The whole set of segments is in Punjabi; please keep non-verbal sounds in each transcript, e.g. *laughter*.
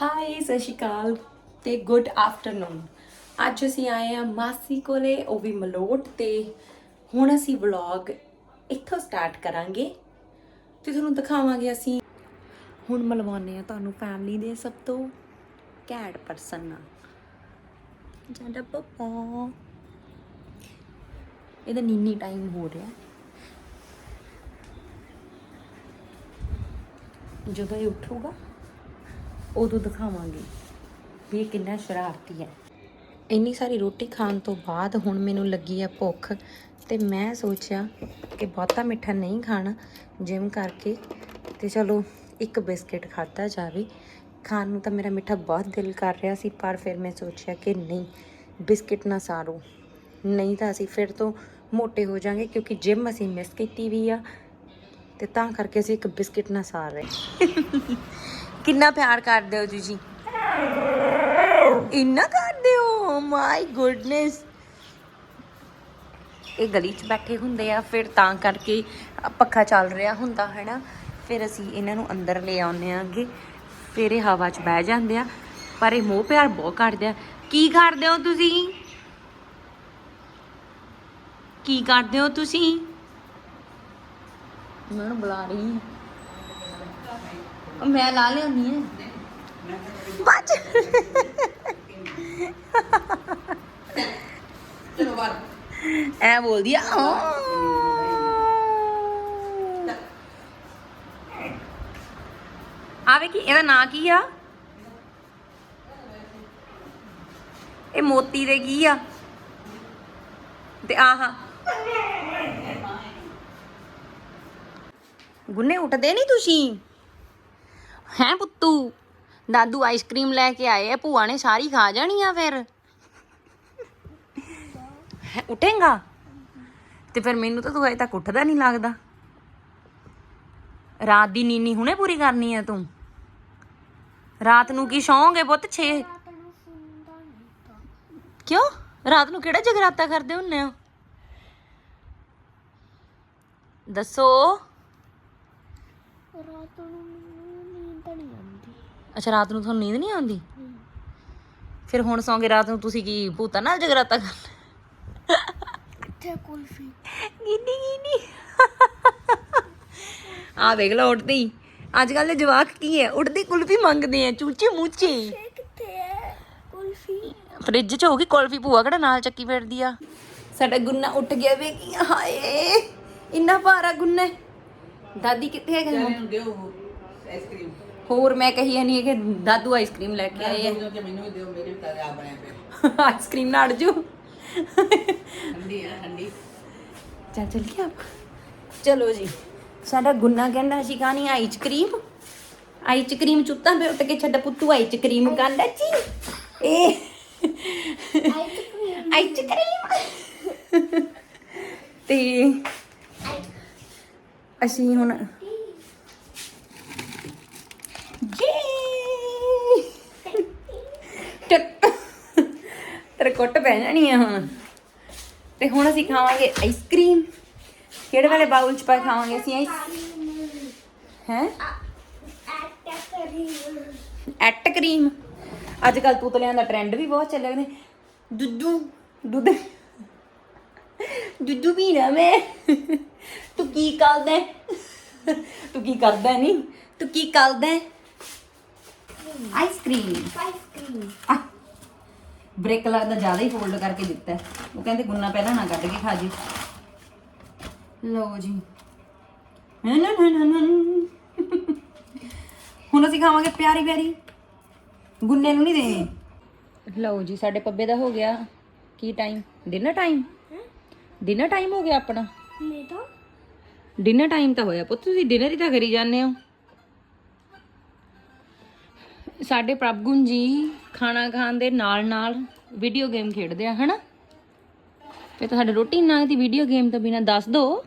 ਹਾਈ ਸਤਿ ਸ਼੍ਰੀ ਅਕਾਲ ਤੇ ਗੁੱਡ ਆਫਟਰਨੂਨ ਅੱਜ ਅਸੀਂ ਆਏ ਆ ਮਾਸੀ ਕੋਲੇ, ਉਹ ਵੀ ਮਲੋਟ ਤੇ। ਹੁਣ ਅਸੀਂ ਵਲੌਗ ਇੱਥੋਂ ਸਟਾਰਟ ਕਰਾਂਗੇ ਤੇ ਤੁਹਾਨੂੰ ਦਿਖਾਵਾਂਗੇ ਅਸੀਂ। ਹੁਣ ਮਿਲਵਾਉਂਦੇ ਆ ਤੁਹਾਨੂੰ ਫੈਮਿਲੀ ਦੇ ਸਭ ਤੋਂ ਘੈਂਟ ਪਰਸਨ ਨਾਲ। ਜਾਂਦਾ ਪਪਾ। ਇਹਦਾ ਨੀਨੀ ਟਾਈਮ ਹੋ ਰਿਹਾ। ਜਦੋਂ ਇਹ ਉੱਠੂਗਾ ਉਦੋਂ ਦਿਖਾਵਾਂਗੀ ਵੀ ਇਹ ਕਿੰਨਾ ਸ਼ਰਾਰਤੀ ਹੈ। ਇੰਨੀ ਸਾਰੀ ਰੋਟੀ ਖਾਣ ਤੋਂ ਬਾਅਦ ਹੁਣ ਮੈਨੂੰ ਲੱਗੀ ਆ ਭੁੱਖ ਤੇ ਮੈਂ ਸੋਚਿਆ ਕਿ ਬਹੁਤਾ ਮਿੱਠਾ ਨਹੀਂ ਖਾਣਾ, ਜਿਮ ਕਰਕੇ ਤੇ ਚਲੋ ਇੱਕ ਬਿਸਕਟ ਖਾਧਾ ਜਾਵੇ। ਖਾਣ ਨੂੰ ਤਾਂ ਮੇਰਾ ਮਿੱਠਾ ਬਹੁਤ ਦਿਲ ਕਰ ਰਿਹਾ ਸੀ, ਪਰ ਫਿਰ ਮੈਂ ਸੋਚਿਆ ਕਿ ਨਹੀਂ, ਬਿਸਕਟ ਨਾ ਸਾਰੋ ਨਹੀਂ ਤਾਂ ਅਸੀਂ ਫਿਰ ਤੋਂ ਮੋਟੇ ਹੋ ਜਾਾਂਗੇ ਕਿਉਂਕਿ ਜਿਮ ਅਸੀਂ ਮਿਸ ਕੀਤੀ ਵੀ ਆ ਤੇ ਤਾਂ ਕਰਕੇ ਅਸੀਂ ਇੱਕ ਬਿਸਕਟ ਨਾ ਸਾਰ ਰਹੇ। ਕਿੰਨਾ ਪਿਆਰ ਕਰਦੇ ਹੋ ਤੁਸੀਂ ਇੰਨਾ ਕਰਦੇ ਹੋ? ਮਾਈ ਗੁੱਡਨੈਸ ਇਹ ਗਲੀ 'ਚ ਬੈਠੇ ਹੁੰਦੇ ਆ, ਫਿਰ ਤਾਂ ਕਰਕੇ ਪੱਖਾ ਚੱਲ ਰਿਹਾ ਹੁੰਦਾ ਹੈ ਨਾ ਫਿਰ ਅਸੀਂ ਇਹਨਾਂ ਨੂੰ ਅੰਦਰ ਲੈ ਆਉਂਦੇ ਆਂਗੇ ਫਿਰ ਇਹ ਹਵਾ 'ਚ ਬਹਿ ਜਾਂਦੇ ਆ, ਪਰ ਇਹ ਮੋਹ ਪਿਆਰ ਬਹੁਤ ਕਰਦੇ ਆ। ਕੀ ਕਰਦੇ ਹੋ ਤੁਸੀਂ? ਕੀ ਕਰਦੇ ਹੋ ਤੁਸੀਂ? ਮੈਂ ਬੁਲਾ ਰਹੀ ਹਾਂ। ਮੈਂ ਲਾ ਲਿਆਉਂਦੀ ਹਾਂ। ਬੱਚ। ਚਲੋ ਬਾਹਰ। ਐ ਬੋਲਦੀ ਆ ਆਵੇ ਕੀ ਇਹਦਾ ਨਾਂ ਕੀ ਆ? ਇਹ ਮੋਤੀ ਦੇ ਕੀ ਆ? ਤੇ ਆਹਾ। ਗੁੰਨੇ ਉੱਠਦੇ ਨਹੀਂ ਤੁਸੀਂ? ਹੈਂ ਪੁੱਤੂ? ਦਾਦੂ ਆਈਸਕ੍ਰੀਮ ਲੈ ਕੇ ਆਏ ਆ ਭੂਆ ਨੇ ਸਾਰੀ ਖਾ ਜਾਣੀ ਆ ਫਿਰ। ਹੈਂ, ਉੱਠੇਂਗਾ? ਤੇ ਫਿਰ ਮੈਨੂੰ ਤਾਂ ਤੂੰ ਅਜੇ ਤੱਕ ਉੱਠਦਾ ਨਹੀਂ ਲੱਗਦਾ। ਰਾਤ ਦੀ ਨੀਨੀ ਹੁਣੇ ਪੂਰੀ ਕਰਨੀ ਆ ਤੂੰ? ਰਾਤ ਨੂੰ ਕੀ ਸੌਂਗੇ ਪੁੱਤ 6 ਕਿਉਂ? ਰਾਤ ਨੂੰ ਕਿਹੜਾ ਜਗਰਾਤਾ ਕਰਦੇ ਹੁੰਨੇ ਹੋ? ਦੱਸੋ। ਰਾਤ ਨੂੰ ਨੀਂਦ ਨਹੀਂ ਆਉਂਦੀ। ਅੱਛਾ ਰਾਤ ਨੂੰ ਤੁਹਾਨੂੰ ਨੀਂਦ ਨਹੀਂ ਆਉਂਦੀ? ਫਿਰ ਹੁਣ ਸੌਂਗੇ ਰਾਤ ਨੂੰ ਤੁਸੀਂ ਕੀ ਭੂਤਾਂ ਨਾਲ ਜਗਰਾਤਾ ਕਰਨਾ ਕਿੱਥੇ ਕੁਲਫੀ? ਗਿੱਨੀ ਗਿੱਨੀ। ਆ ਵੇਖ ਲਓ ਉੱਠਦੀ। ਅੱਜ ਕੱਲ ਦੇ ਜਵਾਕ ਕੀ ਹੈ? ਉੱਠਦੀ ਕੁਲਫੀ ਮੰਗਦੇ ਆ ਚੂਚੇ ਮੂਚੇ। ਇਹ ਕਿੱਥੇ ਹੈ? ਕੁਲਫੀ? ਫ੍ਰਿਜ 'ਚ ਹੋਗੀ ਕੁਲਫੀ ਭੂਆ ਕਿਹੜਾ ਨਾਲ ਚੱਕੀ ਫਿਰਦੀ ਆ? ਸਾਡਾ ਗੁੰਨਾ ਉੱਠ ਗਿਆ ਵੇ ਕੀ ਹਾਏ। ਇੰਨਾ ਭਾਰਾ ਗੁੰਨਾ ਹੈ। ਦਾਦੀ ਕਿੱਥੇ ਹੈ ਚੱਲ ਹੁਣ ਦਿਓ ਆਈਸਕ੍ਰੀਮ ਹੋਰ ਮੈਂ ਕਹੀ ਨਹੀਂ ਕਿ ਦਾਦੂ ਆਈਸਕ੍ਰੀਮ ਲੈ ਕੇ ਆਏ ਦਿਓ ਤੇ ਮੈਨੂੰ ਵੀ ਦਿਓ ਮੇਰੇ ਵੀ ਤਾਂ ਆ ਬਣਿਆ ਪਿਆ। ਆ ਆਈਸਕ੍ਰੀਮ ਨਾਲ ਜੂ ਠੰਡੀ ਆ ਠੰਡੀ। ਚੱਲ ਚੱਲ ਕੇ ਆਪ। ਚਲੋ ਜੀ ਸਾਡਾ ਗੁੰਨਾ ਕਹਿੰਦਾ ਸੀ ਖਾਣੀ ਆਈਸਕ੍ਰੀਮ ਆਈਸਕ੍ਰੀਮ ਚੁੱਤਾਂ ਪੇ ਉੱਟ ਕੇ ਛੱਡ ਪੁੱਤੂ ਆਈਸਕ੍ਰੀਮ ਕਹਿੰਦਾ ਜੀ। ਇਹ ਆਈਸਕ੍ਰੀਮ ਤੇ ਅਸੀਂ ਹੁਣ ਜੀ ਤੇਰੇ ਕੁੱਟ ਪੈ ਜਾਣੀ ਆ ਹੁਣ। ਤੇ ਹੁਣ ਅਸੀਂ ਖਾਵਾਂਗੇ ਆਈਸਕ੍ਰੀਮ ਕਿਹੜੇ ਵਾਲੇ ਬਾਉਲ ਚ ਪਾ ਖਾਵਾਂਗੇ ਅਸੀਂ ਆਈਸ ਹੈ? ਐਟ ਕਰੀਮ ਅੱਜ ਕੱਲ ਪੁਤਲਿਆਂ ਦਾ ਟ੍ਰੈਂਡ ਵੀ ਬਹੁਤ ਚੱਲਿਆ ਨੇ ਦੁੱਧੂ, ਦੁੱਧ। ਦੁੱਧੂ ਵੀ ਨਾ ਮੈਂ। ਤੂੰ ਕੀ ਕਰਦਾ? ਤੂੰ ਕੀ ਕਰਦਾ ਨਹੀਂ ਤੂੰ ਕੀ ਕਰਦਾ? ਆਈਸਕ੍ਰੀਮ ਆਈਸਕ੍ਰੀਮ ਬ੍ਰੇਕ ਲੱਗਦਾ ਜ਼ਿਆਦਾ ਹੀ ਫੋਲਡ ਕਰਕੇ ਦਿੱਤਾ ਹੈ। ਉਹ ਕਹਿੰਦੇ ਗੁੰਨਾ ਪਹਿਲਾਂ ਨਾ ਕੱਢ ਕੇ ਖਾ ਜੀ। ਲਓ ਜੀ। ਨਾ ਨਾ ਨਾ ਨਾ ਨਾ। ਹੁਣ ਅਸੀਂ ਖਾਵਾਂਗੇ ਪਿਆਰੀ ਪਿਆਰੀ। ਗੁੰਨੇ ਨੂੰ ਨਹੀਂ ਦੇਣੇ। ਲਓ ਜੀ ਸਾਡੇ ਪੱਬੇ ਦਾ ਹੋ ਗਿਆ ਕੀ time dinner time dinner time ਹੋ ਗਿਆ ਆਪਣਾ। ਮੈਂ ਤਾਂ। ਡਿਨਰ ਟਾਈਮ ਤਾਂ ਹੋਇਆ ਪੁੱਤ ਤੁਸੀਂ ਡਿਨਰ ਹੀ ਤਾਂ ਕਰੀ ਜਾਂਦੇ ਹੋ। ਸਾਡੇ ਪ੍ਰਭਗੁਣ ਜੀ ਖਾਣਾ ਖਾਣ ਦੇ ਨਾਲ ਨਾਲ ਵੀਡੀਓ ਗੇਮ ਖੇਡਦੇ ਆ ਹਨਾ? ਫੇ ਤਾਂ ਰੋਟੀ ਨਾ ਦੀ ਵੀਡੀਓ ਗੇਮ ਤੋਂ ਬਿਨਾ ਦੱਸ ਦੋ।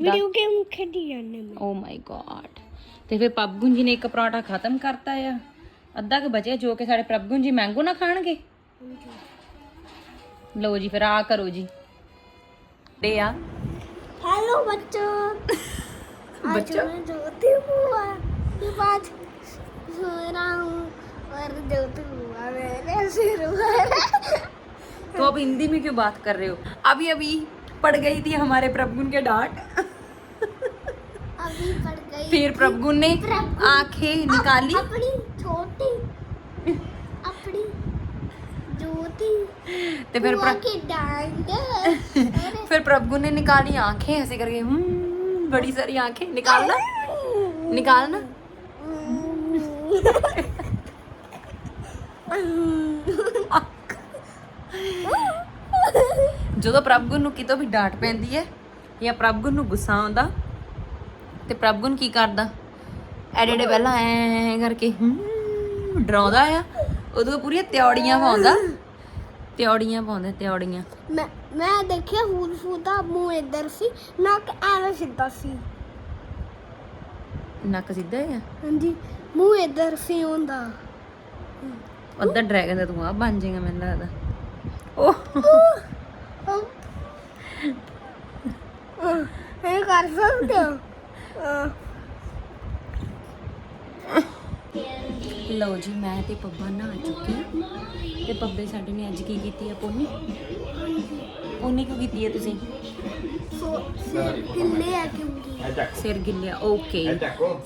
ਵੀਡੀਓ ਗੇਮ ਖੇਡੀ ਜਾਂਦੇ ਮੈਂ। ਓ ਮਾਈ ਗॉड ਤੇ ਫੇ ਪ੍ਰਭਗੁਣ ਜੀ ਨੇ ਇੱਕ ਪਰੌਂਠਾ ਖਤਮ ਕਰਤਾ ਆ। ਅੱਧਾ ਕੁ ਬਚਿਆ ਜੋ ਕਿ ਸਾਡੇ ਪ੍ਰਭੂ ਜੀ ਮੈਂਗੋ ਨਾ ਖਾਣਗੇ। ਲਓ ਜੀ ਫਿਰ ਆ ਕਰੋ ਜੀ। ਦੇ ਆ। ਹੈਲੋ ਬੱਚੋ। ਬੱਚੋ। ਜੋਤੀ ਬੁਆ। ਇਹ ਬਾਤ के रहा हूँ और जो हुआ मेरे सिर तो अब हिंदी में क्यों बात कर रहे हो? अभी अभी पड़ गई थी हमारे प्रभुन के डांट। अभी पड़ गई फिर प्रभुन ने प्रभु। आँखें निकाली। अपनी छोटी अपनी तो फिर प्र- *laughs* फिर प्रभु ने निकाली आँखें ऐसे करके हम्म, बड़ी सारी आँखें निकालना। *laughs* निकालना। ਜਦੋਂ ਪ੍ਰਭਗੁਣ ਨੂੰ ਕਿਤੋਂ ਵੀ ਡਾਂਟ ਪੈਂਦੀ ਹੈ ਜਾਂ ਪ੍ਰਭਗੁਣ ਨੂੰ ਗੁੱਸਾ ਆਉਂਦਾ ਤੇ ਪ੍ਰਭਗੁਣ ਕੀ ਕਰਦਾ? ਐਡੇ ਐਡੇ ਪਹਿਲਾਂ ਐ ਕਰਕੇ ਹੂੰ ਡਰਾਉਂਦਾ ਆ ਉਦੋਂ ਪੂਰੀਆਂ ਤਿਉੜੀਆਂ ਪਾਉਂਦਾ। ਤਿਉੜੀਆਂ ਪਾਉਂਦਾ ਤਿਉੜੀਆਂ। ਮੈਂ ਮੈਂ ਦੇਖਿਆ ਫੂਲ ਫੂਦਾ ਮੂੰਹ ਇੱਧਰ ਸੀ ਨੱਕ ਐਵੇਂ ਸਿੱਧਾ ਸੀ। ਨੱਕ ਸਿੱਧਾ ਆ? ਹਾਂਜੀ। ਮੂੰਹ ਇੱਧਰ ਸੀ ਹੁੰਦਾ ਅੱਧਾ ਡਰੈਗਨ ਦਾ ਤੂੰ ਆ ਬਣ ਜਾਏਗਾ ਮੈਨੂੰ ਲੱਗਦਾ ਉਹ ਇਹ ਕਰ ਸਕਦੇ ਹੋ ਲਓ ਜੀ ਮੈਂ ਤੇ ਪੱਬਾ ਨਹਾ ਚੁੱਕੇ ਹਾਂ। ਤੇ ਪੱਬੇ ਸਾਡੇ ਨੇ ਅੱਜ ਕੀ ਕੀਤੀ ਹੈ ਪੋਨੀ? ਪੋਨੀ ਕਿਉਂ ਕੀਤੀ ਹੈ ਤੁਸੀਂ? ਸੋ ਸਿਰ ਹਿੱਲੇ ਆ ਕਿਉਂਕਿ ਸਿਰ ਗਿੱਲਿਆ ਓਕੇ।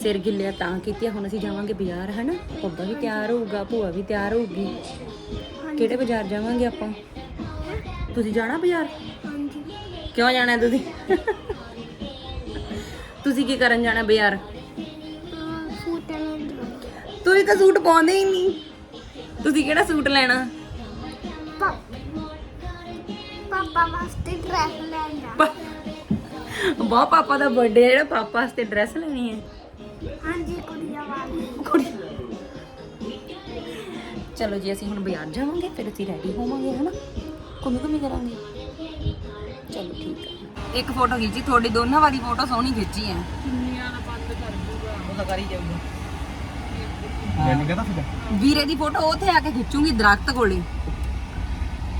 ਸਿਰ ਗਿੱਲਿਆ ਤਾਂ ਕੀਤੀ ਆ ਹੁਣ ਅਸੀਂ ਜਾਵਾਂਗੇ ਬਾਜ਼ਾਰ ਹਨਾ? ਪੱਬਾ ਵੀ ਤਿਆਰ ਹੋਊਗਾ ਭੂਆ ਵੀ ਤਿਆਰ ਹੋਊਗੀ। ਕਿਹੜੇ ਬਾਜ਼ਾਰ ਜਾਵਾਂਗੇ ਆਪਾਂ? ਤੁਸੀਂ ਜਾਣਾ ਬਾਜ਼ਾਰ? ਹਾਂਜੀ। ਕਿਉਂ ਜਾਣਾ ਤੁਸੀਂ? ਤੁਸੀਂ ਕੀ ਕਰਨ ਜਾਣਾ ਬਾਜ਼ਾਰ? ਤੁਸੀਂ ਤਾਂ ਸੂਟ ਪਾਉਂਦੇ ਹੀ ਨਹੀਂ। ਤੁਸੀਂ ਕਿਹੜਾ ਸੂਟ ਲੈਣਾ? ਪਾਪਾ ਵਾਸਤੇ ਡਰੈਸ ਲੈਣ। ਬਹੁਤ ਪਾਪਾ ਦਾ ਬਰਥਡੇ ਜਿਹੜਾ ਪਾਪਾ ਵਾਸਤੇ ਡਰੈਸ ਲੈਣੀ ਹੈ। ਹਾਂਜੀ ਕੁੜੀਆਂ ਵਾਲੀ ਕੁੜੀ ਚਲੋ ਜੀ ਅਸੀਂ ਹੁਣ ਬਾਜ਼ਾਰ ਜਾਵਾਂਗੇ ਫਿਰ ਅਸੀਂ ਰੈਡੀ ਹੋਵਾਂਗੇ ਹਨਾ? ਘੁੰਮੀ ਘੁੰਮੀ ਕਰਾਂਗੇ। ਚਲੋ ਠੀਕ ਹੈ। ਇੱਕ ਫੋਟੋ ਖਿੱਚੀ ਤੁਹਾਡੀ ਦੋਨਾਂ ਵਾਲੀ ਫੋਟੋ ਸੋਹਣੀ ਖਿੱਚੀ ਹੈ। ਉਹ ਤਾਂ ਕਰੀ ਜਾਊਗਾ। ਸੀਗਾ। ਵੀਰੇ ਦੀ ਫੋਟੋ ਉੱਥੇ ਆ ਕੇ ਖਿੱਚੂਗੀ ਦਰਖਤ ਕੋਲੇ।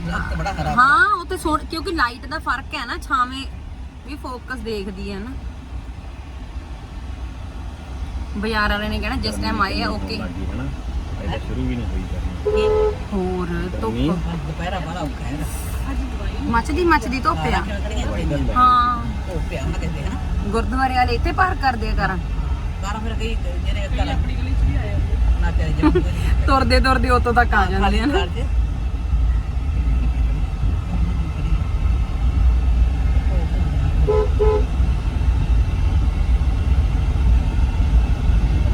ਲੱਤ ਬੜਾ ਖਰਾਬ ਹਾਂ ਉੱਥੇ ਸੋਹਣ ਕਿਉਂਕਿ ਲਾਈਟ ਦਾ ਫ਼ਰਕ ਹੈ ਨਾ ਛਾਵੇਂ ਵੀ ਫੋਕਸ ਦੇਖਦੀ ਹੈ ਨਾ। ਬਾਜ਼ਾਰ ਵਾਲੇ ਨੇ ਕਹਿਣਾ ਜਿਸ ਟਾਈਮ ਆਏ ਆ ਓਕੇ ਇਹਦਾ ਸ਼ੁਰੂ ਵੀ ਨਹੀਂ ਹੋਈ ਕਰਨੀ ਹੋਰ ਗਰਮੀ। ਧੁੱਪ ਦੁਪਹਿਰਾ ਬੜਾ ਔਖਾ ਹੈ ਮੱਚਦੀ ਮੱਚਦੀ ਧੁੱਪ ਆ। ਕਿਹੜੀਆਂ ਤੇ ਹਾਂ। ਉਹ ਪਿਆ ਨਾ ਕਹਿੰਦੇ ਹਨਾ ਗੁਰਦੁਆਰੇ ਵਾਲੇ ਇੱਥੇ ਪਾਰ ਕਰਦੇ ਆ ਕਰਾਂ ਬਾਰਾਂ ਫਿਰ ਕਈ ਜਿਹੜੇ ਘਰ ਆਪਣੀ ਗਲੀ ਚ ਵੀ ਆਏ ਨਾ *laughs* ਤੁਰਦੇ ਤੁਰਦੇ ਉਤੋਂ ਤੱਕ ਆ ਜਾਂਦੇ ਆ ਨਾ।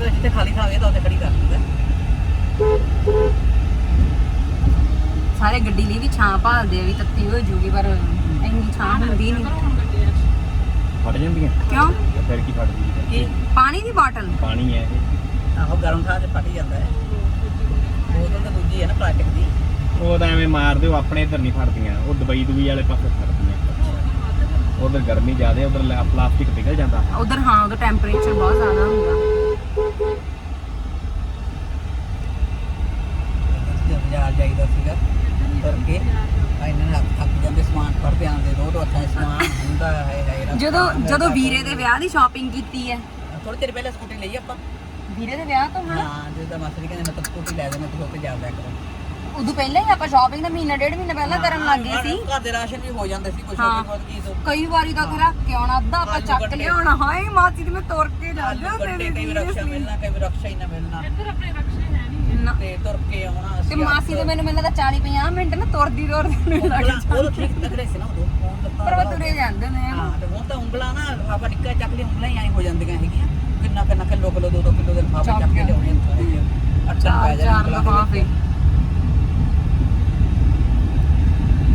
ਜਿੱਥੇ ਖਾਲੀ ਥਾਂ ਹੋਵੇ ਤਾਂ ਉੱਥੇ ਖੜੀ ਕਰ ਦਿੰਦਾ ਸਾਰੇ ਗੱਡੀ ਲਈ ਵੀ ਛਾਂ ਭਾਲਦੇ ਆ ਵੀ ਤੱਤੀ ਹੋ ਜੂਗੀ ਪਰ ਇੰਨੀ ਛਾਂ ਹੁੰਦੀ ਨਹੀਂ ਫਟ ਜਾਂਦੀਆਂ। ਕਿਉਂ? ਫਿਰ ਕੀ ਫਟਦੀ ਹੈ? ਕੀ ਪਾਣੀ ਦੀ ਬਾਟਲ। ਪਾਣੀ ਹੈ ਇਹ। ਆਹੋ ਗਰਮ ਥਾਂ ਤੇ ਫਟ ਹੀ ਜਾਂਦਾ ਹੈ। ਬੋਤਲ ਤਾਂ ਦੂਜੀ ਹੈ ਨਾ ਪਲਾਸਟਿਕ ਦੀ। ਉਹ ਤਾਂ ਐਵੇਂ ਮਾਰ ਦਿਓ ਆਪਣੇ ਇੱਧਰ ਨਹੀਂ ਫਟਦੀਆਂ ਉਹ ਦਵਾਈ ਦੂਈ ਵਾਲੇ ਪਾਸੇ ਫਟਦੀਆਂ ਉਧਰ ਗਰਮੀ ਜ਼ਿਆਦਾ ਉਧਰ ਪਲਾਸਟਿਕ ਪਿਘਲ ਜਾਂਦਾ। ਉਧਰ ਹਾਂ ਉਧਰ ਟੈਂਪਰੇਚਰ ਬਹੁਤ ਜ਼ਿਆਦਾ ਹੁੰਦਾ। ਜਦੋਂ ਬਾਜ਼ਾਰ ਜਾਈਦਾ ਸੀਗਾ ਕਰਕੇ ਇਹਨਾਂ ਨੇ ਹੱਥ ਥੱਕ ਜਾਂਦੇ ਸਮਾਨ ਫੜਦੇ ਆਉਂਦੇ ਦੋ ਦੋ ਹੱਥਾਂ 'ਚ ਸਮਾਨ ਹੁੰਦਾ ਹੈ ਹੈ ਜਦੋਂ ਜਦੋਂ ਵੀਰੇ ਦੇ ਵਿਆਹ ਦੀ ਸ਼ਾਪਿੰਗ ਕੀਤੀ ਹੈ। ਥੋੜੀ ਦੇਰ ਪਹਿਲਾਂ ਸਕੂਟੀ ਲਈ ਆਪਾਂ। ਵੀਰੇ ਦੇ ਵਿਆਹ ਤੋਂ ਹਨਾ? ਹਾਂ ਜਦੋਂ ਮਾਸਟਰ ਕਹਿੰਦੇ ਮੈਂ ਤਾਂ ਸਕੂਟੀ ਲੈ ਦੇ ਮੈਂ ਤੂੰ ਉੱਤੇ ਜਾ ਲਿਆ ਕਰੋ। ਉਦੋਂ ਪਹਿਲਾਂ ਹੀ ਆਪਾਂ ਸ਼ਾਪਿੰਗ ਦਾ ਮਹੀਨਾ ਡੇਢ ਮਹੀਨਾ ਪਹਿਲਾਂ ਕਰਨ ਲੱਗ ਗਏ ਸੀ। ਘਰ ਦੇ ਰਾਸ਼ਨ ਵੀ ਹੋ ਜਾਂਦੇ ਸੀ ਕੁਝ ਹਾਂ। ਹੋਰ ਬਹੁਤ ਕੀ ਸੋ ਕਈ ਵਾਰੀ ਤਾਂ ਖਰਾ ਕਿਉਂ ਨਾ ਅੱਧਾ ਆਪਾਂ ਚੱਕ। ਲਿਆਉਣਾ ਹਾਏ ਮਾਸੀ ਤੇ ਮੈਂ ਤੁਰ ਕੇ ਜਾਂਦੇ ਆਲੂ ਗੱਡੇ ਕਈ ਵਾਰ ਰਕਸ਼ਾ ਮਿਲਣਾ ਕਈ ਵਾਰ ਰਕਸ਼ਾ ਹੀ ਨਾ ਮਿਲਣਾ। ਨਾ ਤੇ ਤੁਰ ਕੇ ਆਉਣਾ ਤੇ ਮਾਸੀ ਦੇ ਮੈਨੂੰ ਮੈਨੂੰ ਲੱਗਦਾ 40 50 ਮਿੰਟ ਨਾ ਤੁਰਦੀ ਤੁਰਦੀ ਨੂੰ ਲੱਗ ਉਹ ਠੀਕ ਤਕੜੇ ਸੀ ਨਾ ਦਾ ਪਰ ਉਹ ਤੁਰੇ ਜਾਂਦੇ ਨੇ। ਹਾਂ ਤੇ ਹੁਣ ਤਾਂ ਉਂਗਲਾਂ ਨਾ ਆਪਾਂ ਨਿੱਕਾ ਚੱਕ ਲਈ ਉਂਗਲਾਂ ਹੀ ਐਂ ਹੋ ਜਾਂਦੀਆਂ ਹੈਗੀਆਂ। ਕਿੰਨਾ ਕਿੰਨਾ ਕਿਲੋ ਕਿਲੋ ਦੋ ਦੋ ਕਿਲੋ ਦੇ ਲਿਫਾਫੇ ਚੱਕ ਕੇ ਲਿਆਉਣੇ ਹੁੰਦੇ ਅੱਛਾ ਚਾਰ ਚਾਰ ਲਫਾਫੇ।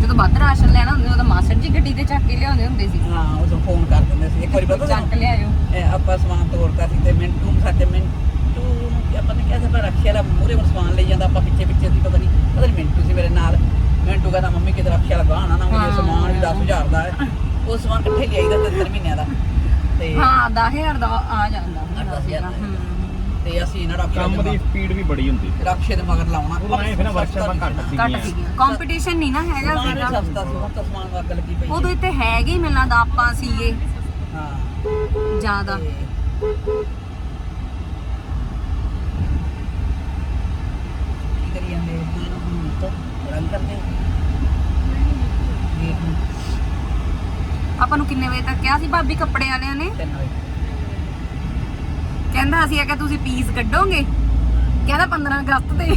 ਜਦੋਂ ਵੱਧ ਰਾਸ਼ਨ ਲੈਣਾ ਹੁੰਦਾ ਉਦੋਂ ਮਾਸਟਰ ਜੀ ਗੱਡੀ ਤੇ ਚੱਕ ਕੇ ਲਿਆਉਂਦੇ ਹੁੰਦੇ ਸੀ। ਹਾਂ ਉਦੋਂ ਫੋਨ ਕਰ ਦਿੰਦੇ ਸੀ। ਇੱਕ ਵਾਰੀ ਪਤਾ ਚੱਕ ਲਿਆਇਓ। ਆਪਾਂ ਸਮਾਨ ਤੋੜਦਾ ਸੀ ਤੇ ਮਿੰਟੂ ਸਾਡੇ ਮਿੰਟੂ ਕੀ ਆਪਾਂ ਨੇ ਕਿਹਾ ਸੀ ਆਪਾਂ ਰੱਖਿਆ ਵਾਲਾ ਮੂਰੇ ਕੋਲ ਸਮਾਨ ਲਈ ਜਾਂਦਾ ਆਪਾਂ ਪਿੱਛੇ ਪਿੱਛੇ ਸੀ ਪਤਾ ਨਹੀਂ ਪਤਾ ਨਹੀਂ ਮਿੰਟੂ ਸੀ ਮੇਰੇ ਨਾਲ। ਮਿੰਟੂ ਕਹਿੰਦਾ ਮੰਮੀ ਕਿਤੇ ਰੱਖਿਆ ਵਾਲਾ ਗਾਣਾ ਨਾ। ਮੇਰੇ ਸਮਾਨ ਵੀ 10000 ਦਾ ਹੈ। ਉਹ ਸਮਾਨ ਇਕੱਠੇ ਲਿਆਈਦਾ ਤਿੰਨ ਤਿੰਨ ਮਹੀਨਿਆਂ ਦਾ। ਤੇ ਹਾਂ 10000 ਦਾ ਆ ਜਾਂਦਾ ਹੁੰਦਾ ਦਸ ਹਜ਼ਾਰ ਸੀਗਾ। ਦਾ। ਹਮ। ਤੇ ਅਸੀਂ ਇਹਨਾਂ ਰੱਖਿਆ ਕੰਮ ਦੀ ਸਪੀਡ ਵੀ ਬੜੀ ਹੁੰਦੀ ਰਕਸ਼ੇ ਦੇ ਮਗਰ ਲਾਉਣਾ। ਉਦੋਂ ਐਂ ਫਿਰ ਵਰਕਸ਼ਾਪਾਂ ਘੱਟ ਘੱਟ ਸੀਗੀਆਂ। ਸੀਗੀਆਂ। ਕੰਪੀਟੀਸ਼ਨ ਨਹੀਂ ਨਾ ਹੈਗਾ ਸੀਗਾ ਸਸਤਾ ਸੀ ਹੁਣ ਤਾਂ ਸਮਾਨ ਵਰਗ ਲੱਗੀ ਪਈ ਉਦੋਂ ਇੱਥੇ ਹੈਗੇ ਮੈਨੂੰ ਲੱਗਦਾ ਆਪਾਂ ਸੀਗੇ। ਹਾਂ। ਜ਼ਿਆਦਾ ਤੇ ਕਰਦੇ ਆਪਾਂ ਨੂੰ ਕਿੰਨੇ ਵਜੇ ਤੱਕ ਕਿਹਾ ਸੀ ਭਾਬੀ ਕੱਪੜੇ ਵਾਲਿਆਂ ਨੇ? 3 ਵਜੇ। ਕਹਿੰਦਾ ਅਸੀਂ ਆਖਿਆ ਤੁਸੀਂ ਪੀਸ ਕੱਢੋਗੇ? ਕਹਿੰਦਾ 15 ਅਗਸਤ ਤੇ।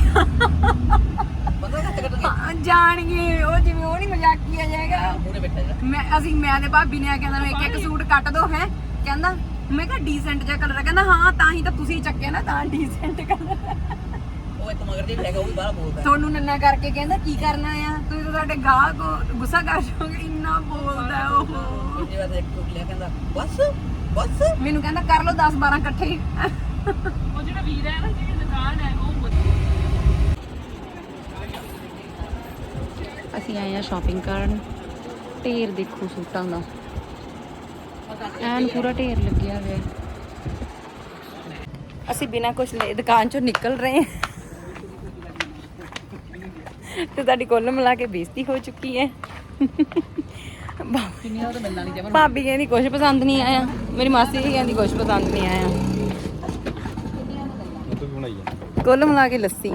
ਪਤਾ ਜਾਣਗੇ। ਉਹ ਜਿਵੇਂ ਉਹ ਨਹੀਂ ਮਜ਼ਾਕੀਆ ਜਾਏਗਾ। ਬੈਠਾ ਜਿਹੜਾ ਮੈਂ ਅਸੀਂ ਮੈਂ ਤੇ ਭਾਬੀ ਨੇ ਆਖਿਆ ਤੁਹਾਨੂੰ ਇੱਕ ਇੱਕ ਸੂਟ ਕੱਟ ਦੋ ਹੈ। ਕਹਿੰਦਾ ਮੈਂ ਕਿਹਾ ਡੀਸੈਂਟ ਜਿਹਾ ਕਲਰ ਕਹਿੰਦਾ ਹਾਂ ਤਾਂ ਹੀ ਤਾਂ ਤੁਸੀਂ ਚੱਕਿਆ ਨਾ ਤਾਂ ਡੀਸੈਂਟ ਕਲਰ ਉਹ ਇੱਕ ਮਗਰ ਜੇ ਵੀ ਹੈਗਾ ਉਹ ਵੀ ਬਾਹਰ ਬੋਲਦਾ ਤੁਹਾਨੂੰ ਨੰਨਾ ਕਰਕੇ ਕਹਿੰਦਾ ਕੀ ਕਰਨਾ ਆ? ਤੁਸੀਂ ਤਾਂ ਸਾਡੇ ਗਾਹ ਕੋ ਗੁੱਸਾ ਕਰ ਜਾਓਗੇ ਇੰਨਾ ਬੋਲਦਾ ਹੈ ਉਹ। ਜੇ ਵਾਰ ਇੱਕ ਟੁੱਟ ਲਿਆ ਕਹਿੰਦਾ ਬਸ ਬਸ। ਮੈਨੂੰ ਕਹਿੰਦਾ ਕਰ ਲਓ 10 12 ਇਕੱਠੇ ਉਹ ਜਿਹੜਾ ਵੀਰ ਹੈ ਨਾ ਜਿਹੜੀ ਦੁਕਾਨ ਹੈ ਉਹ ਅਸੀਂ ਆਏ ਆ ਸ਼ਾਪਿੰਗ ਕਰਨ। ਢੇਰ ਦੇਖੋ ਸੂਟਾਂ ਦਾ। ਐਨ ਪੂਰਾ ਢੇਰ ਲੱਗਿਆ ਹੋਇਆ। ਅਸੀਂ ਬਿਨਾਂ ਕੁਝ ਲਏ ਦੁਕਾਨ ਚੋਂ ਨਿਕਲ ਰਹੇ ਹਾਂ। ਤੇ ਤੁਹਾਡੀ ਕੁੱਲ ਮਿਲਾ ਕੇ ਬੇਇੱਜ਼ਤੀ ਹੋ ਚੁੱਕੀ ਹੈ। ਕਿੰਨੀਆਂ ਤਾਂ ਮਿਲਣਾ ਨਹੀਂ ਜਮਨ ਭਾਬੀ ਕਹਿੰਦੀ ਕੁਝ ਪਸੰਦ ਨਹੀਂ ਆਇਆ। ਮੇਰੀ ਮਾਸੀ ਵੀ ਕਹਿੰਦੀ ਕੁਝ ਪਸੰਦ ਨਹੀਂ ਆਇਆ। ਉਹ ਬਣਾਈ ਆ ਕੁੱਲ ਮਿਲਾ ਕੇ ਲੱਸੀ।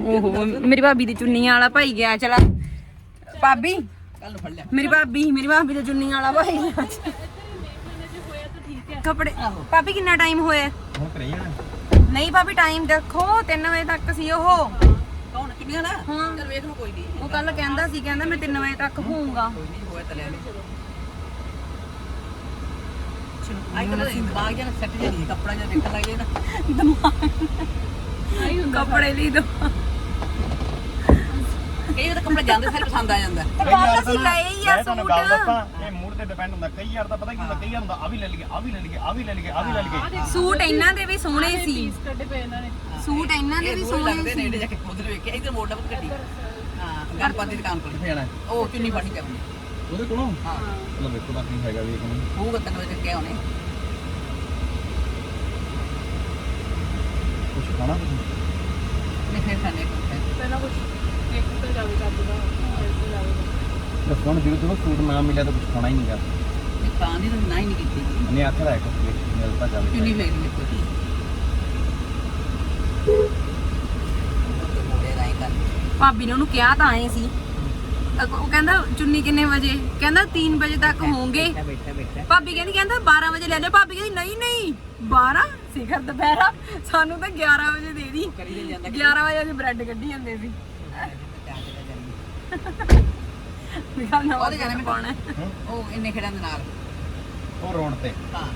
ਓਹੋ, ਮੇਰੀ ਭਾਬੀ ਦੀ ਚੁੰਨੀਆਂ ਵਾਲਾ ਭਾਈ ਗਿਆ, ਚਲਾ। ਭਾਬੀ, ਮੇਰੀ ਭਾਬੀ ਮੇਰੀ ਭਾਬੀ ਦਾ ਚੁੰਨੀਆਂ ਵਾਲਾ ਭਾਈ ਗਿਆ। ਕੱਪੜੇ, ਭਾਬੀ ਕਿੰਨਾ ਟਾਈਮ ਹੋਇਆ? ਹੁਣ ਕਰੀ ਜਾਣਾ ਨਹੀਂ ਭਾਬੀ ਟਾਈਮ ਦੇਖੋ 3 ਵਜੇ ਤੱਕ ਸੀ ਉਹ। ਕੌਣ? ਕਿੰਨੀਆਂ ਨਾ? ਹਾਂ। ਚਲ ਵੇਖ ਲਓ ਕੋਈ ਨਹੀਂ ਉਹ ਕੱਲ ਕਹਿੰਦਾ ਸੀ ਕਹਿੰਦਾ ਮੈਂ 3 ਵਜੇ ਤੱਕ ਹੋਊਗਾ। ਕੋਈ ਨਹੀਂ ਹੋਇਆ ਤਾਂ ਲੈ ਲੈ ਆਈ ਤਾਂ ਦਿਮਾਗ ਜਾਂ ਸੈੱਟ ਜਿਹਾ ਨਹੀਂ ਕੱਪੜਾ ਜਿਹਾ ਦੇਖਣ ਲੱਗ ਜਾਏ ਨਾ। ਕੱਪੜੇ ਲਈ ਦੋ। ਕਈ ਵਾਰ ਕੱਪੜਾ ਜਾਂਦੇ ਸਾਰੇ ਪਸੰਦ ਆ ਜਾਂਦਾ। ਤੇ ਕੱਲ ਅਸੀਂ ਲਏ ਹੀ ਆ ਮੈਂ ਤੁਹਾਨੂੰ ਗੱਲ ਸੂਟ। ਦੱਸਾਂ ਤੇ ਡਿਪੈਂਡ ਹੁੰਦਾ ਕਈ ਯਾਰ ਦਾ ਪਤਾ ਕੀ ਹੁੰਦਾ ਕਈ ਯਾਰ ਹੁੰਦਾ ਆ ਵੀ ਲੈ ਲਈਏ ਆ ਵੀ ਲੈ ਲਈਏ ਆ ਵੀ ਲੈ ਲਈਏ ਆ ਵੀ ਲੈ ਲਈਏ। ਸੂਟ ਇਹਨਾਂ ਦੇ ਵੀ ਸੋਹਣੇ ਸੀ। ਪੀਸ ਕੱਢੇ ਪਏ ਇਹਨਾਂ ਨੇ। ਸੂਟ ਇਹਨਾਂ ਦੇ ਵੀ ਸੋਹਣੇ ਲੱਗਦੇ ਸੀ। ਨੇੜੇ ਜਾ ਕੇ ਉਧਰ ਵੇਖਿਆ ਇਧਰ ਮੋੜ ਲੱਗ ਗੱਡੀ ਹਾਂ ਗਣਪਤ ਦੀ ਦੁਕਾਨ ਕੋਲ। ਜਾਣਾ ਉਹ ਚੁੰਨੀ ਫੜਨੀ ਕਰਨੀ ਉਹਦੇ ਕੋਲੋਂ? ਹਾਂ। ਚਲੋ ਵੇਖੋ ਤਾਂ ਕੀ ਹੈਗਾ ਵੀ ਇਹ ਕਹਿੰਦੇ ਹੋਊਗਾ ਤੈਨੂੰ ਵਜੇ ਕਿਹਾ ਉਹਨੇ। ਕੁਝ ਖਾਣਾ ਤੁਸੀਂ? ਨਹੀਂ ਫਿਰ ਖਾਣੇ ਪਹਿਲਾਂ ਕੁਝ ਇੱਕ ਤਾਂ ਜਾਵੇ ਚੱਜ ਦਾ ਫਿਰ ਤਾਂ ਜਾਵੇ। ਹੁਣ ਜਦੋਂ ਤੁਹਾਨੂੰ ਸੂਟ ਨਾ ਮਿਲਿਆ ਤਾਂ ਕੁਝ ਖਾਣਾ ਹੀ ਨਹੀਂਗਾ ਨਹੀਂ ਦੀ ਤਾਂ ਨਾ ਹੀ ਨਹੀਂ ਕੀਤੀ ਨਹੀਂ ਆਖਿਆ ਹੈ ਕੁਝ ਮਿਲਦਾ ਜਾਵੇ ਚੁੰਨੀ ਫੇਰ ਲਈ ਕੋਈ ਮੋੜੇ ਰਾਈ ਕਰ ਭਾਬੀ ਨੇ ਉਹਨੂੰ ਕਿਹਾ ਤਾਂ ਆਏ ਸੀ। ਅਗ- ਉਹ ਕਹਿੰਦਾ ਚੁੰਨੀ ਕਿੰਨੇ ਵਜੇ? ਕਹਿੰਦਾ 3 ਵਜੇ ਤੱਕ ਹੋਣਗੇ। ਬੈਠਾ ਬੈਠਾ ਬੈਠਾ। ਭਾਬੀ ਕਹਿੰਦੀ ਕਹਿੰਦਾ 12 ਵਜੇ ਲੈ ਲਿਓ ਭਾਬੀ ਕਹਿੰਦੀ ਨਹੀਂ ਨਹੀਂ 12 ਸਿਖਰ ਦੁਪਹਿਰਾ। ਸਾਨੂੰ ਤਾਂ 11 ਵਜੇ ਦੇ ਦੀ। ਕਰੀ ਦੇ ਜਾਂਦਾ 11 ਵਜੇ ਅਸੀਂ ਬ੍ਰੈਡ ਕੱਢੀ ਜਾਂਦੇ ਸੀ। ਵੀ ਕੱਲ ਨਵਾਂ ਉਹਦੇ ਜਾਣਾ ਪਾਉਣਾ। ਹੈ। ਉਹ ਇੰਨੇ ਖੇਡਾਂ ਦੇ ਨਾਲ। ਉਹ ਰੋਣ ਤੇ। ਹਾਂ।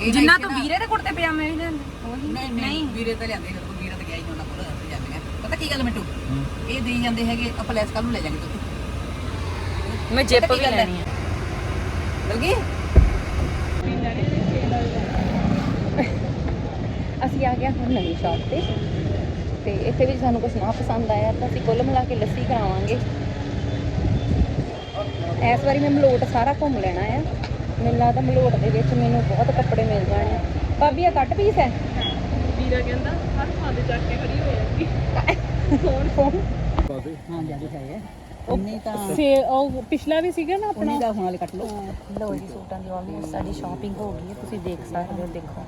ਇਹ ਜਿੰਨਾ ਨਾ ਤੋਂ ਵੀਰੇ ਦੇ ਕੁੜਤੇ ਪਜਾਮੇ ਵੀ ਲੈਂਦੇ ਉਹੀ ਨਹੀਂ ਨਹੀਂ ਵੀਰੇ ਤਾਂ ਲਿਆਂਦੇ ਜਦੋਂ ਵੀਰੇ ਤਾਂ ਗਿਆ ਹੀ ਨਹੀਂ ਉਹਨਾਂ ਕੋਲ ਅਸੀਂ ਜਾਂਦੇ ਆ। ਪਤਾ ਕੀ ਗੱਲ ਮਿੱਟੂ? ਇਹ ਦੇਈ ਜਾਂਦੇ ਹੈਗੇ ਆਪਾਂ ਲੈਸ ਕੱਲ ਨੂੰ ਲੈ ਜਾਾਂਗੇ ਤੁਸੀਂ ਮੈਂ ਜਿੱਪ ਵੀ ਗੱਲ ਹੈ? ਲੈਣੀ ਹੈ ਮਿਲ ਗਈ ਅਸੀਂ ਆ ਗਿਆ ਹੁਣ ਨਵੀਂ ਸ਼ਾਪ ਤੇ। ਤੇ ਇੱਥੇ ਵੀ ਸਾਨੂੰ ਕੁਝ ਨਾ ਪਸੰਦ ਆਇਆ ਤਾਂ ਅਸੀਂ ਕੁੱਲ ਮਿਲਾ ਕੇ ਲੱਸੀ ਕਰਾਵਾਂਗੇ ਇਸ ਵਾਰੀ ਮੈਂ ਮਲੋਟ ਸਾਰਾ ਘੁੰਮ ਲੈਣਾ ਆ। ਮੈਨੂੰ ਲੱਗਦਾ ਮਲੋਟ ਦੇ ਵਿੱਚ ਮੈਨੂੰ ਬਹੁਤ ਕੱਪੜੇ ਮਿਲ ਜਾਣੇ। ਭਾਬੀ ਆ ਕੱਟ ਪੀਸ ਹੈ? ਵੀਰਾ ਕਹਿੰਦਾ ਹਰ ਥਾਂ ਤੇ ਚੱਕ ਕੇ ਖੜੀ ਹੋ ਜਾਂਦੀ ਫੋਨ ਫੋਨ। ਹਾਂ ਜ਼ਿਆਦਾ ਹੈ ਉਨੀ ਤਾਂ ਫੇ ਉਹ ਪਿਛਲਾ ਵੀ ਸੀਗਾ ਨਾ ਉਨੀ ਦਾ ਹੁਣ ਵਾਲੇ ਕੱਟ ਲਓ। ਲੋ ਜੀ ਸੂਟਾਂ ਦੀ ਆਲਮੋਸਟ ਸਾਡੀ ਸ਼ਾਪਿੰਗ ਹੋ ਗਈ ਹੈ ਤੁਸੀਂ ਦੇਖ ਸਕਦੇ ਹੋ ਦੇਖੋ।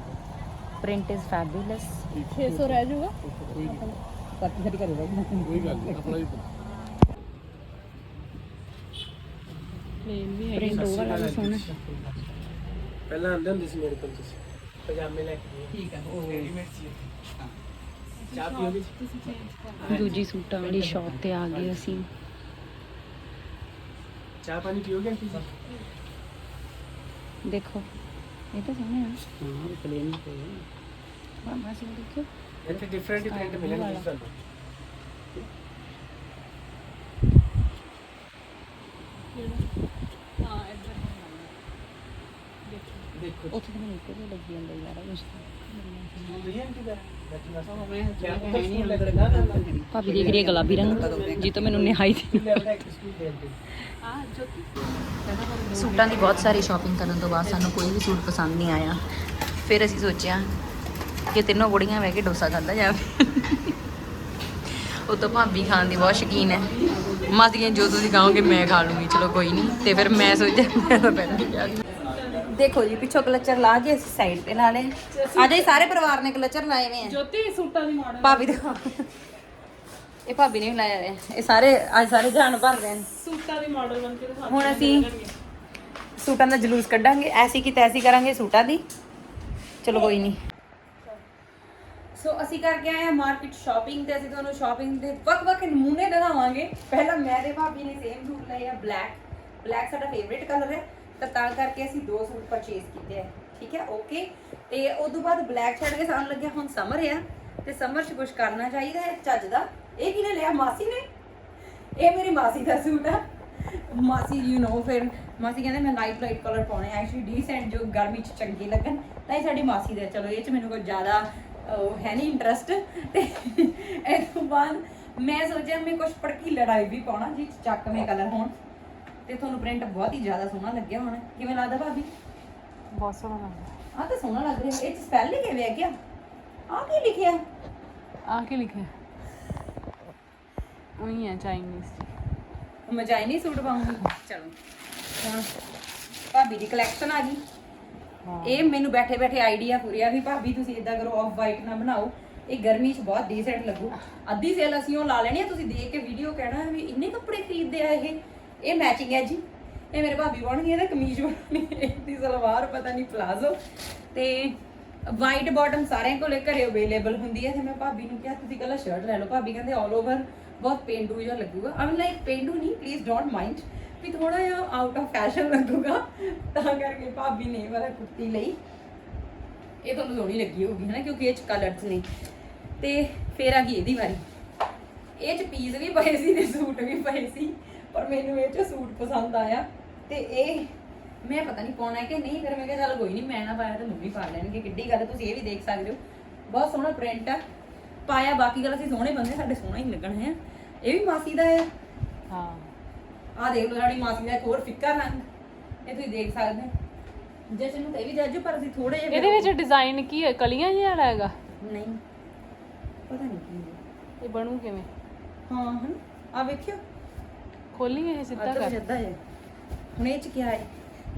ਪ੍ਰਿੰਟ ਇਜ਼ ਫੈਬੂਲਸ 600 ਰਹਿ ਜਾਊਗਾ ਕੱਟ ਛੱਡ ਕਰੇ ਕੋਈ ਗੱਲ ਨਹੀਂ ਆਪਣਾ ਪਲੇਨ ਵੀ ਪ੍ਰਿੰਟ ਉਹ ਵਾਲਾ ਵੀ ਸੋਹਣਾ ਪਹਿਲਾਂ ਆਂਦੇ ਹੁੰਦੇ ਸੀ ਮੇਰੇ ਕੋਲ ਤੁਸੀਂ ਪਜਾਮੇ ਲੈ ਕੇ ਠੀਕ ਹੈ ਉਹ ਚਾਹ ਪੀਓਗੇ ਦੂਜੀ ਸੂਟਾਂ ਵਾਲੀ ਸ਼ਾਪ ਤੇ ਆ ਗਏ ਅਸੀਂ ਚਾਹ ਪਾਣੀ ਪੀਓਗੇ ਆਂਟੀ ਜੀ ਦੇਖੋ ਇਹ ਤਾਂ ਸੋਹਣਾ ਹੈ। ਹਾਂ ਪਲੇਨ ਤੇ ਬਾਬਾ ਸਿੰਘ ਦੇਖੋ ਇੱਥੇ ਡਿਫਰੈਂਟ ਡਿਫਰੈਂਟ ਮਿਲਣਗੇ ਇੱਧਰ ਦੇਖੋ। ਉੱਥੇ ਤਾਂ ਮੈਨੂੰ ਇੱਕੋ ਲੱਗੀ ਜਾਂਦਾ ਯਾਰ ਹੈ ਤਾਂ ਭਾਬੀ ਦੇਖ ਰਹੀ ਹੈ ਗੁਲਾਬੀ ਰੰਗ। ਜੀ ਤੋਂ ਮੈਨੂੰ ਨਿਹਾਈ ਦੀ ਸੂਟਾਂ ਦੀ ਬਹੁਤ ਸਾਰੀ ਸ਼ਾਪਿੰਗ ਕਰਨ ਤੋਂ ਬਾਅਦ ਸਾਨੂੰ ਕੋਈ ਵੀ ਸੂਟ ਪਸੰਦ ਨਹੀਂ ਆਇਆ। ਫਿਰ ਅਸੀਂ ਸੋਚਿਆ ਕਿ ਤਿੰਨੋਂ ਬੁੜੀਆਂ ਬਹਿ ਕੇ ਡੋਸਾ ਖਾਂਦਾ ਜਾਵੇ। ਉਹ ਤਾਂ ਭਾਬੀ ਖਾਣ ਦੀ ਬਹੁਤ ਸ਼ੌਕੀਨ ਹੈ। ਮਾਸੀਆਂ ਜੋ ਤੁਸੀਂ ਕਹੋਗੇ ਮੈਂ ਖਾ ਲੂੰਗੀ, ਚਲੋ ਕੋਈ ਨਹੀਂ। ਤੇ ਫਿਰ ਮੈਂ ਸੋਚਿਆ, ਮੈਂ ਤਾਂ ਪਹਿਲਾਂ ਹੀ ਦੇਖੋ ਜੀ ਪਿੱਛੋਂ ਕਲਚਰ ਲਾ ਕੇ ਅਸੀਂ ਸਾਈਡ ਤੇ ਲਾ ਲਏ ਅੱਜ ਹੀ ਸਾਰੇ ਪਰਿਵਾਰ ਨੇ ਕਲਚਰ ਲਾਏ ਹੋਏ ਆ। ਜੋਤੀ ਸੂਟਾਂ ਦੀ ਮਾਡਲ। ਭਾਬੀ ਦੇ ਇਹ ਭਾਬੀ ਨੇ ਵੀ ਲਾਇਆ ਹੋਇਆ ਇਹ ਸਾਰੇ ਅੱਜ ਸਾਰੇ ਜਾਨ ਭਰ ਰਹੇ ਨੇ। ਸੂਟਾਂ ਦੀ ਮਾਡਲ ਬਣ ਕੇ ਦਿਖਾ ਹੁਣ ਅਸੀਂ ਸੂਟਾਂ ਦਾ ਜਲੂਸ ਕੱਢਾਂਗੇ। ਐਸੀ ਕੀ ਤੈਸੀ ਕਰਾਂਗੇ ਸੂਟਾਂ ਦੀ। ਚਲੋ ਕੋਈ ਨਹੀਂ ਸੋ ਅਸੀਂ ਕਰਕੇ ਆਏ ਆ ਮਾਰਕੀਟ ਸ਼ਾਪਿੰਗ ਤੇ। ਅਸੀਂ ਤੁਹਾਨੂੰ ਸ਼ਾਪਿੰਗ ਦੇ ਵੱਖ-ਵੱਖ ਨਮੂਨੇ ਦਿਖਾਵਾਂਗੇ। ਪਹਿਲਾਂ ਮੈਂ ਤੇ ਭਾਬੀ ਨੇ ਸੇਮ ਸੂਟ ਲਏ ਆ ਬਲੈਕ ਬਲੈਕ ਸਾਡਾ ਫੇਵਰੇਟ ਕਲਰ ਹੈ। ਤਾਂ ਤਾਂ ਕਰਕੇ ਅਸੀਂ ਦੋ ਸੂਟ ਪਰਚੇਸ ਕੀਤੇ ਆ। ਠੀਕ ਹੈ? ਓਕੇ ਤੇ ਉਸ ਤੋਂ ਬਾਅਦ ਬਲੈਕ ਛੱਡ ਕੇ ਸਾਨੂੰ ਲੱਗਿਆ ਹੁਣ ਸਮਰ ਆ। ਤੇ ਸਮਰ 'ਚ ਕੁਝ ਕਰਨਾ ਚਾਹੀਦਾ ਹੈ ਚੱਜ ਦਾ। ਇਹ ਕਿਹਨੇ ਲਿਆ? ਮਾਸੀ ਨੇ। ਇਹ ਮੇਰੀ ਮਾਸੀ ਦਾ ਸੂਟ ਆ। ਮਾਸੀ ਯੂ نو ਫਿਰ ਮਾਸੀ ਕਹਿੰਦੇ ਮੈਂ ਲਾਈਟ ਲਾਈਟ ਕਲਰ ਪਾਉਣੇ ਆ। ਐਕਚੁਅਲੀ ਡੀਸੈਂਟ ਜੋ ਗਰਮੀ ਚ ਚੰਗੇ ਲੱਗਣ, ਤਾਂ ਇਹ ਸਾਡੀ ਮਾਸੀ ਦਾ। ਚਲੋ, ਇਹ ਚ ਮੈਨੂੰ ਕੋਈ ਜ਼ਿਆਦਾ ਉਹ ਹੈ ਨਹੀਂ ਇੰਟਰਸਟ ਤੇ ਇਸ ਤੋਂ ਬਾਅਦ ਮੈਂ ਸੋਚਿਆ ਮੈਂ ਕੁਝ ਪੜਕੀ ਲੜਾਈ ਵੀ ਪਾਉਣਾ ਜਿਸ 'ਚ ਚੱਕਵੇਂ ਕਲਰ ਹੋਣ। ਤੇ ਤੁਹਾਨੂੰ ਪ੍ਰਿੰਟ ਬਹੁਤ ਹੀ ਜ਼ਿਆਦਾ ਸੋਹਣਾ ਲੱਗਿਆ ਹੋਣਾ। ਕਿਵੇਂ ਲੱਗਦਾ ਭਾਬੀ? ਬਹੁਤ ਸੋਹਣਾ ਲੱਗਦਾ ਆਹ ਤਾਂ ਸੋਹਣਾ ਲੱਗ ਰਿਹਾ। ਇਹ ਚ ਸਪੈਲਿੰਗ ਕਿਵੇਂ ਹੈ ਕਿਆ ਆਹ ਕੀ ਲਿਖਿਆ? ਆ ਕੀ ਲਿਖਿਆ? ਉਹੀ ਹੈ ਚਾਈਨੀਜ਼ ਮੈਂ ਚਾਈਨੀਜ਼ ਸੂਟ ਪਾਉਂਗੀ। ਚਲੋ। ਹੁਣ ਭਾਬੀ ਦੀ ਕਲੈਕਸ਼ਨ ਆ ਗਈ। ਇਹ ਮੈਨੂੰ ਬੈਠੇ ਬੈਠੇ ਆਈਡੀਆ ਪੁਰਿਆ ਵੀ ਭਾਬੀ ਤੁਸੀਂ ਇਦਾਂ ਕਰੋ ਆਫ ਵਾਈਟ ਨਾ ਬਣਾਓ। ਇਹ ਗਰਮੀ 'ਚ ਬਹੁਤ ਡੀਸੈਂਟ ਲੱਗੂ। ਅੱਧੀ ਸੇਲ ਅਸੀਂ ਉਹ ਲਾ ਲੈਣੀ ਆ ਤੁਸੀਂ ਦੇਖ ਕੇ ਵੀਡੀਓ ਕਹਿਣਾ ਵੀ ਇੰਨੇ ਕੱਪੜੇ ਖਰੀਦਦੇ ਆ ਇਹ। ਇਹ ਮੈਚਿੰਗ ਹੈ ਜੀ। ਇਹ ਮੇਰੇ ਭਾਬੀ ਬਣਨੀ ਇਹਦਾ ਕਮੀਜ਼ ਬਣਨੀ ਇਹਦੀ ਸਲਵਾਰ ਪਤਾ ਨਹੀਂ ਪਲਾਜ਼ੋ। ਤੇ ਵਾਈਟ ਬਾਟਮ ਸਾਰਿਆਂ ਕੋਲੇ ਘਰੇ ਅਵੇਲੇਬਲ ਹੁੰਦੀ ਹੈ ਤੇ ਮੈਂ ਭਾਬੀ ਨੂੰ ਕਿਹਾ, ਤੁਸੀਂ ਕੱਲਾ ਸ਼ਰਟ ਲੈ ਲਓ। ਭਾਬੀ ਕਹਿੰਦੇ ਆਲ ਓਵਰ ਬਹੁਤ ਪੇਂਡੂ ਜਿਹਾ ਲੱਗੂਗਾ। ਆਈ ਲਾਈਕ ਪੇਂਡੂ ਨਹੀਂ ਪਲੀਜ਼ ਡੋਂਟ ਮਾਈਂਡ ਵੀ ਥੋੜਾ ਜਿਹਾ ਆਊਟ ਆਫ ਫੈਸ਼ਨ ਲੱਗੂਗਾ। ਤਾਂ ਕਰਕੇ ਭਾਬੀ ਨੇ ਇਹ ਵਾਲਾ ਕੁੜਤੀ ਲਈ। ਇਹ ਤੁਹਾਨੂੰ ਸੋਹਣੀ ਲੱਗੀ ਹੋਊਗੀ, ਹਨਾ, ਕਿਉਂਕਿ ਇਹ ਚ ਕਲਰਸ ਨੇ। ਤੇ ਫੇਰ ਆ ਗਈ ਇਹਦੀ ਵਾਰੀ। ਇਹ ਚ ਪੀਸ ਵੀ ਪਏ ਸੀ ਤੇ ਸੂਟ ਵੀ ਪਏ ਸੀ। ਪਰ ਮੈਨੂੰ ਇਹ ਚ ਸੂਟ ਪਸੰਦ ਆਇਆ ਤੇ ਇਹ ਮੈਂ ਪਤਾ ਨਹੀਂ ਪਾਉਣਾ ਹੈ ਕਿ ਨਹੀਂ ਫਿਰ ਮੈਂ ਕਿਹਾ ਚੱਲ ਕੋਈ ਨਹੀਂ ਮੈਂ ਨਾ ਪਾਇਆ ਤਾਂ ਮੰਮੀ ਪਾ ਲੈਣਗੇ ਕਿੱਡੀ ਗੱਲ ਹੈ, ਤੁਸੀਂ ਇਹ ਵੀ ਦੇਖ ਸਕਦੇ ਹੋ। ਬਹੁਤ ਸੋਹਣਾ ਪ੍ਰਿੰਟ ਆ ਪਾਇਆ ਬਾਕੀ ਗੱਲ ਅਸੀਂ ਸੋਹਣੇ ਬੰਦੇ ਸਾਡੇ ਸੋਹਣਾ ਹੀ ਲੱਗਣਾ ਹੈ। ਇਹ ਵੀ ਮਾਸੀ ਦਾ ਹੈ। ਹਾਂ। ਆਹ ਦੇਖ ਲਓ ਸਾਡੀ ਮਾਸੀ ਦਾ ਇੱਕ ਹੋਰ ਫਿੱਕਾ ਰੰਗ ਇਹ ਤੁਸੀਂ ਦੇਖ ਸਕਦੇ ਹੋ। ਜਸ਼ਨ ਨੂੰ ਤਾਂ ਇਹ ਵੀ ਜੱਜ ਪਰ ਅਸੀਂ ਥੋੜੇ ਜਿਹੇ ਇਹਦੇ ਵਿੱਚ ਡਿਜ਼ਾਈਨ ਕੀ ਹੈ? ਕਲੀਆਂ ਜਿਹਾ ਵਾਲਾ ਹੈਗਾ? ਨਹੀਂ ਪਤਾ ਨਹੀਂ ਕੀ ਹੈ। ਇਹ ਬਣੂ ਕਿਵੇਂ? ਹਾਂ ਹਨ? ਆ ਵੇਖਿਓ। ਖੋਲੀ ਇਹ ਸਿੱਧਾ ਕਰ। ਹੈ ਹੁਣ ਇਹ ਚ ਕੀ ਹੈ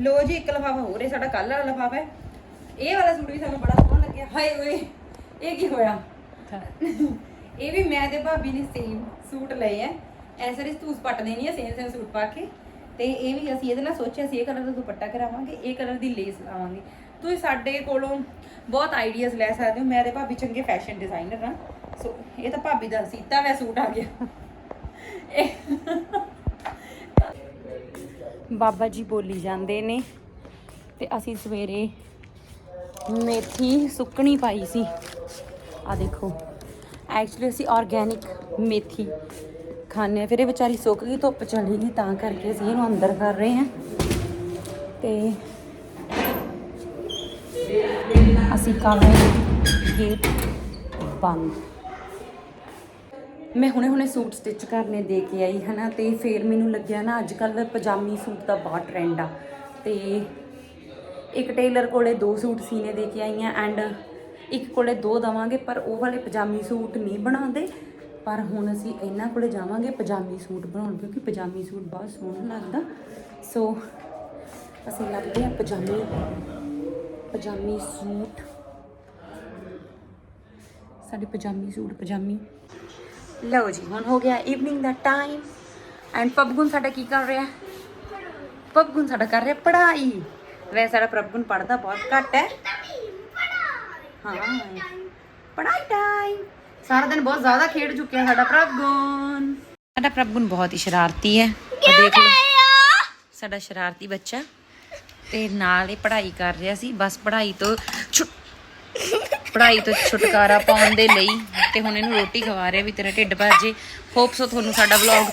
ਲੋ ਜੀ ਇੱਕ ਲਫਾਫਾ ਹੋਰ ਹੈ ਸਾਡਾ ਕੱਲ ਵਾਲਾ ਲਫਾਫਾ ਹੈ। ਇਹ ਵਾਲਾ ਸੂਟ ਵੀ ਸਾਨੂੰ ਬੜਾ ਸੋਹਣਾ ਲੱਗਿਆ। ਹਾਏ ਓਏ ਇਹ ਕੀ ਹੋਇਆ? ਇਹ ਵੀ ਮੈਂ ਤੇ ਭਾਬੀ ਨੇ ਸੇਮ ਸੂਟ ਲਏ ਐ ਐਸੇ ਰਿਸ ਤੂੰ ਪੱਟ ਦੇਣੀ ਹੈ ਸੇਮ ਸੇਮ ਸੂਟ ਪਾ ਕੇ। ਤੇ ਇਹ ਵੀ ਅਸੀਂ ਇਹਦੇ ਨਾਲ ਸੋਚਿਆ ਸੀ ਇਹ ਕਲਰ ਦਾ ਦੁਪੱਟਾ ਕਰਾਵਾਂਗੇ ਇਹ ਕਲਰ ਦੀ ਲੇਸ ਲਾਵਾਂਗੇ। ਤੁਸੀਂ ਸਾਡੇ ਕੋਲੋਂ ਬਹੁਤ ਆਈਡੀਆਜ਼ ਲੈ ਸਕਦੇ ਹੋ। ਮੈਂ ਤੇ ਭਾਬੀ ਚੰਗੇ ਫੈਸ਼ਨ ਡਿਜ਼ਾਈਨਰ ਹਾਂ ਸੋ ਇਹ ਤਾਂ ਭਾਬੀ ਦਾ ਸੀਤਾ ਵੈ ਸੂਟ ਆ ਗਿਆ। ਬਾਬਾ ਜੀ ਬੋਲੀ ਜਾਂਦੇ ਨੇ ਤੇ ਅਸੀਂ ਸਵੇਰੇ ਮੇਥੀ ਸੁੱਕਣੀ ਪਾਈ ਸੀ। ਆ ਦੇਖੋ। ਐਕਚੁਅਲੀ ਅਸੀਂ ਆਰਗੈਨਿਕ ਮੇਥੀ ਖਾਂਦੇ ਹਾਂ। ਫਿਰ ਇਹ ਵਿਚਾਰੀ ਸੁੱਕ ਗਈ, ਧੁੱਪ ਚੜੀ ਗਈ, ਤਾਂ ਕਰਕੇ ਅਸੀਂ ਇਹਨੂੰ ਅੰਦਰ ਕਰ ਰਹੇ ਹਾਂ। ਤੇ ਅਸੀਂ ਕਰ ਰਹੇ ਗੇਟ ਬੰਦ। ਮੈਂ ਹੁਣੇ ਹੁਣੇ ਸੂਟ ਸਟਿਚ ਕਰਨੇ ਦੇ ਕੇ ਆਈ, ਹਨਾ, ਤੇ ਫਿਰ ਮੈਨੂੰ ਲੱਗਿਆ ਨਾ ਅੱਜ ਕੱਲ ਪਜਾਮੀ ਸੂਟ ਦਾ ਬਹੁਤ ਟ੍ਰੈਂਡ ਆ। ਤੇ ਇੱਕ ਟੇਲਰ ਕੋਲੇ ਦੋ ਸੂਟ ਸੀਨੇ ਦੇ ਕੇ ਆਈ ਆ ਐਂਡ ਇੱਕ ਕੋਲੇ ਦੋ ਦਵਾਂਗੇ, ਪਰ ਉਹ ਵਾਲੇ ਪਜਾਮੀ ਸੂਟ ਨਹੀਂ ਬਣਾਉਂਦੇ। ਪਰ ਹੁਣ ਅਸੀਂ ਇਹਨਾਂ ਕੋਲੇ ਜਾਵਾਂਗੇ ਪਜਾਮੀ ਸੂਟ ਬਣਾਉਣ, ਕਿਉਂਕਿ ਪਜਾਮੀ ਸੂਟ ਬਹੁਤ ਸੋਹਣਾ ਲੱਗਦਾ। ਸੋ ਅਸੀਂ ਲੱਭਦੇ ਹਾਂ ਪਜਾਮੀ ਪਜਾਮੀ ਸੂਟ। ਸਾਡੇ ਪਜਾਮੀ ਸੂਟ, ਪਜਾਮੀ। ਲਓ ਜੀ ਹੁਣ ਹੋ ਗਿਆ ਈਵਨਿੰਗ ਦਾ ਟਾਈਮ ਐਂਡ ਪਬਗੁਨ ਸਾਡਾ ਕੀ ਕਰ ਰਿਹਾ? ਪਬਗੁਨ ਸਾਡਾ ਕਰ ਰਿਹਾ ਪੜ੍ਹਾਈ। ਵੈਸੇ ਸਾਡਾ ਪ੍ਰਭਗੁਨ ਪੜ੍ਹਦਾ ਬਹੁਤ ਘੱਟ ਹੈ। ਹਾਂ ਪੜ੍ਹਾਈ ਟਾਈਮ ਸਾਰਾ ਦਿਨ ਬਹੁਤ ਜ਼ਿਆਦਾ ਖੇਡ ਚੁੱਕਿਆ ਸਾਡਾ ਪ੍ਰਭਗੁਨ ਸਾਡਾ ਪ੍ਰਭਗੁਨ ਬਹੁਤ ਹੀ ਸ਼ਰਾਰਤੀ ਹੈ। ਦੇਖ ਲਓ। ਸਾਡਾ ਸ਼ਰਾਰਤੀ ਬੱਚਾ। ਤੇ ਨਾਲ ਹੀ ਪੜ੍ਹਾਈ ਕਰ ਰਿਹਾ ਸੀ। ਬਸ ਪੜ੍ਹਾਈ ਤੋਂ ਛੁੱਟ ਪੜ੍ਹਾਈ ਤੋਂ ਛੁਟਕਾਰਾ ਪਾਉਣ ਦੇ ਲਈ ਤੇ ਹੁਣ ਇਹਨੂੰ ਰੋਟੀ ਖਵਾ ਰਿਹਾ ਵੀ ਤੇਰਾ ਢਿੱਡ ਭਰ ਜੇ। ਹੋਪ ਸੋ ਤੁਹਾਨੂੰ ਸਾਡਾ ਵਲੌਗ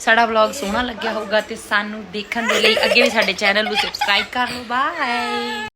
ਸਾਡਾ ਵਲੌਗ ਸੋਹਣਾ ਲੱਗਿਆ ਹੋਊਗਾ ਤੇ ਸਾਨੂੰ ਦੇਖਣ ਦੇ ਲਈ ਅੱਗੇ ਵੀ ਸਾਡੇ ਚੈਨਲ ਨੂੰ ਸਬਸਕ੍ਰਾਈਬ ਕਰ ਲਓ। ਬਾਏ